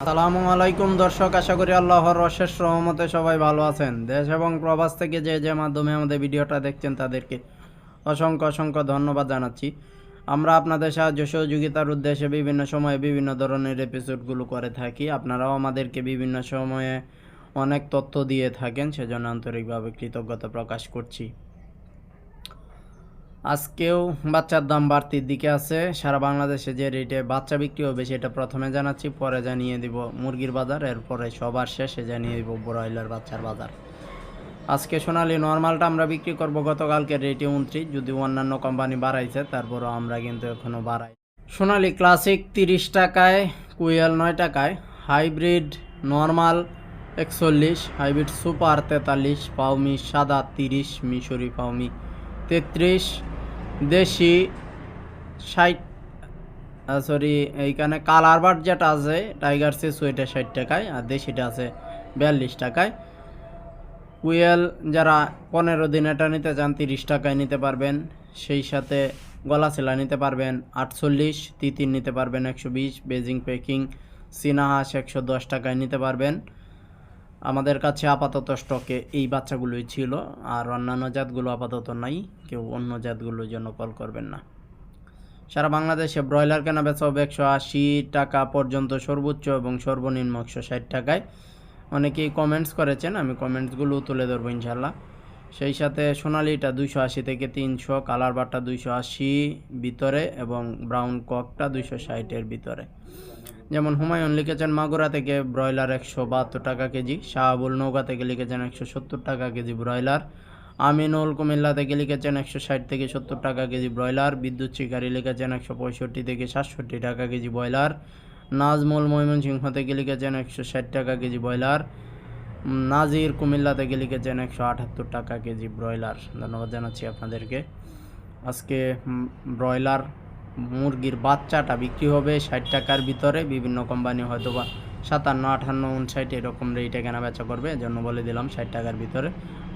আসসালামু আলাইকুম দর্শক, আশা করি আল্লাহর অশেষ রহমতে সবাই ভালো আছেন। দেশ এবং প্রবাস থেকে যে যে মাধ্যমে আমাদের ভিডিওটা দেখছেন তাদেরকে অসংখ্য অসংখ্য ধন্যবাদ জানাচ্ছি। আমরা আপনাদের সাহায্য সহযোগিতার উদ্দেশ্যে বিভিন্ন সময়ে বিভিন্ন ধরনের এপিসোডগুলো করে থাকি। আপনারাও আমাদেরকে বিভিন্ন সময়ে অনেক তথ্য দিয়ে থাকেন, সেজন্য আন্তরিকভাবে কৃতজ্ঞতা প্রকাশ করছি। আজকেও বাচ্চার দাম বাড়তির দিকে আছে। সারা বাংলাদেশে যে রেটে বাচ্চা বিক্রি হবে সেটা প্রথমে জানাচ্ছি, পরে জানিয়ে দিব মুরগির বাজার, এরপরে সবার শেষে জানিয়ে দিব ব্রয়লার বাচ্চার বাজার। আজকে সোনালি নর্মালটা আমরা বিক্রি করব গতকালকে রেটে উনত্রিশ, যদি অন্যান্য কোম্পানি বাড়াইছে তারপরও আমরা কিন্তু এখনও বাড়াই। সোনালি ক্লাসিক তিরিশ টাকায় কুয়েল নয় টাকায়, হাইব্রিড নর্মাল একচল্লিশ, হাইব্রিড সুপার তেতাল্লিশ পাউমি সাদা তিরিশ, মিশরি পাউমি তেত্রিশ দেশি ষাট সরি এইখানে কালার বার্ড যেটা আছে টাইগার সিস ওইটা ষাট টাকায়, আর দেশিটা আছে বিয়াল্লিশ টাকায়। কুয়েল যারা পনেরো দিন এটা নিতে চান, তিরিশ টাকায় নিতে পারবেন। সেই সাথে গলা সেলা নিতে পারবেন, আটচল্লিশ, তিতির নিতে পারবেন একশো বিশ, বেজিং, পেকিং, সিনাহাস একশো দশ টাকায় নিতে পারবেন। আমাদের কাছে আপাতত স্টকে এই বাচ্চাগুলোই ছিল, আর অন্যান্য জাতগুলো আপাতত নাই, কেউ অন্য জাতগুলোর জন্য কল করবেন না। সারা বাংলাদেশে ব্রয়লার কেনা বেচা হবে একশো আশি টাকা পর্যন্ত সর্বোচ্চ এবং সর্বনিম্ন একশো ষাট টাকায়। অনেকেই কমেন্টস করেছেন, আমি কমেন্টসগুলো তুলে ধরবো ইনশাল্লাহ সেই সাথে সোনালিটা দুইশো আশি থেকে তিনশো, কালার বারটা দুইশো আশি ভিতরে এবং ব্রাউন ককটা দুইশো ষাটের ভিতরে। যেমন হুমায়ুন লিখেছেন, মাগুরা থেকে ব্রয়লার একশো বাহাত্তর টাকা কেজি, শাহাবুল নৌকা থেকে লিখেছেন একশো সত্তর টাকা কেজি ব্রয়লার, আমিনুল কুমিল্লা থেকে লিখেছেন একশো ষাট থেকে সত্তর টাকা কেজি ব্রয়লার, বিদ্যুৎ শিকারী লিখেছেন একশো পঁয়ষট্টি থেকে সাতষট্টি টাকা কেজি ব্রয়লার, নাজমুল ময়মনসিংহ থেকে লিখেছেন একশো ষাট টাকা কেজি ব্রয়লার নাজির কুমিল্লা থেকে লিখেছেন একশো আটাত্তর টাকা কেজি ব্রয়লার। ধন্যবাদ জানাচ্ছি আপনাদেরকে। আজকে ব্রয়লার মুরগির বাচ্চাটা বিক্রি হবে ষাট টাকার ভিতরে। বিভিন্ন কোম্পানি হয়তো বা সাতান্ন আটান্ন উনষাট এরকম রেটে কেনা বেচা করবে। এজন্য বলে দিলাম ষাট টাকার ভিতরে।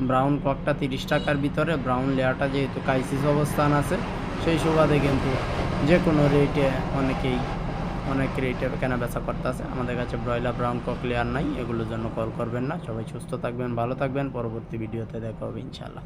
ব্রাউন ককটা তিরিশ টাকার ভিতরে। ব্রাউন লেয়ারটা যেহেতু ক্রাইসিস অবস্থান আছে, সেই সুবাদে কিন্তু যে কোনো রেটে অনেকেই অনেক রেটে কেনা বেচা করতেছে। আমাদের কাছে ব্রয়লার ব্রাউন ককলিয়ার নাই, এগুলোর জন্য কল করবেন না। সবাই সুস্থ থাকবেন, ভালো থাকবেন। পরবর্তী ভিডিওতে দেখা হবে ইনশাল্লাহ